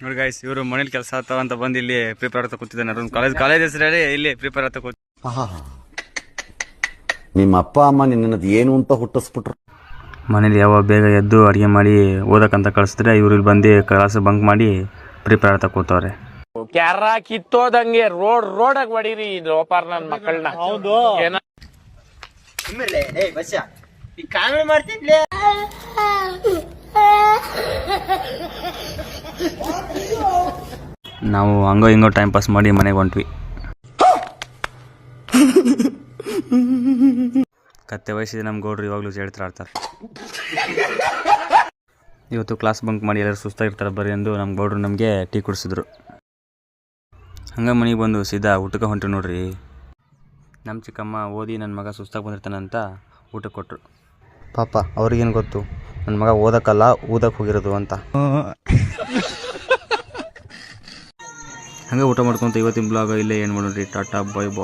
ನೋಡಿ ಗಾಯ್ಸ್ ಇವರು ಮನೇಲಿ ಕೆಲಸ ಆಗ್ತಾವ ಅಂತ ಬಂದು ಇಲ್ಲಿ ಪ್ರಿಪೇರ್ ಆಗ್ತಾ ಕೂತಿದ್ದಾನೆ ಅವ್ರ ಕಾಲೇಜ್ ಕಾಲೇಜ್ ಹೆಸರು ಇಲ್ಲಿ ಪ್ರಿಪೇರ್ ಆಗ್ತಾ ಹಾ ನಿಮ್ಮ ಅಪ್ಪ ಅಮ್ಮ ನಿನ್ನದು ಏನು ಅಂತ ಹುಟ್ಟಿಸ್ಬಿಟ್ರು? ಮನೇಲಿ ಯಾವಾಗ ಬೇಗ ಎದ್ದು ಅಡುಗೆ ಮಾಡಿ ಓದಕ್ಕಂತ ಕಳಿಸಿದ್ರೆ ಇವ್ರು ಇಲ್ಲಿ ಬಂದು ಕ್ಲಾಸ್ ಬಂಕ್ ಮಾಡಿ ಪ್ರಿಪೇರ್ ಆಗ್ತಾ ಕೂತವ್ರೆ. ಕ್ಯಾರ ಕಿತ್ತೋದಂಗೆ ರೋಡ್ ರೋಡಾಗ ಹೊಡೀರಿ ಈ ಲೋಪಾರ್ ನನ್ನ ಮಕ್ಕಳನ್ನ ಹೌದು. ನಾವು ಹಂಗೋ ಹಿಂಗೋ ಟೈಮ್ ಪಾಸ್ ಮಾಡಿ ಮನೆಗೆ ಹೊಂಟ್ವಿ. ಕತ್ತೆ ವಯಸ್ಸಿದೆ ನಮ್ಮ ಗೌಡ್ರು ಇವಾಗಲೂ ಹೇಳ್ತಾರೆ ಆಡ್ತಾರೆ ಇವತ್ತು ಕ್ಲಾಸ್ ಬಂಕ್ ಮಾಡಿ ಎಲ್ಲರೂ ಸುಸ್ತಾಗಿರ್ತಾರೆ ಬರ್ರಿ ಎಂದು ನಮ್ಮ ಗೌಡ್ರು ನಮಗೆ ಟೀ ಕುಡಿಸಿದ್ರು. ಹಂಗೆ ಮನೆಗೆ ಬಂದು ಸೀದಾ ಊಟಕ್ಕೆ ಹೊಂಟು ನೋಡ್ರಿ. ನಮ್ಮ ಚಿಕ್ಕಮ್ಮ ಓದಿ ನನ್ನ ಮಗ ಸುಸ್ತಾಗಿ ಬಂದಿರ್ತಾನಂತ ಊಟಕ್ಕೆ ಕೊಟ್ಟರು ಪಾಪ ಅವ್ರಿಗೇನು ಗೊತ್ತು? ನನ್ನ ಮಗ ಓದಕ್ಕಲ್ಲ ಊದಕ್ಕೆ ಹೋಗಿರೋದು ಅಂತ. ಹಂಗೆ ಊಟ ಮಾಡ್ಕೊಂತ ಇವತ್ತಿನ ಬ್ಲಾಗ್ ಇಲ್ಲೇ ಏನು ಮಾಡೋರಿ ಟಾಟಾ ಬಾಯ್ ಬಾಯ್.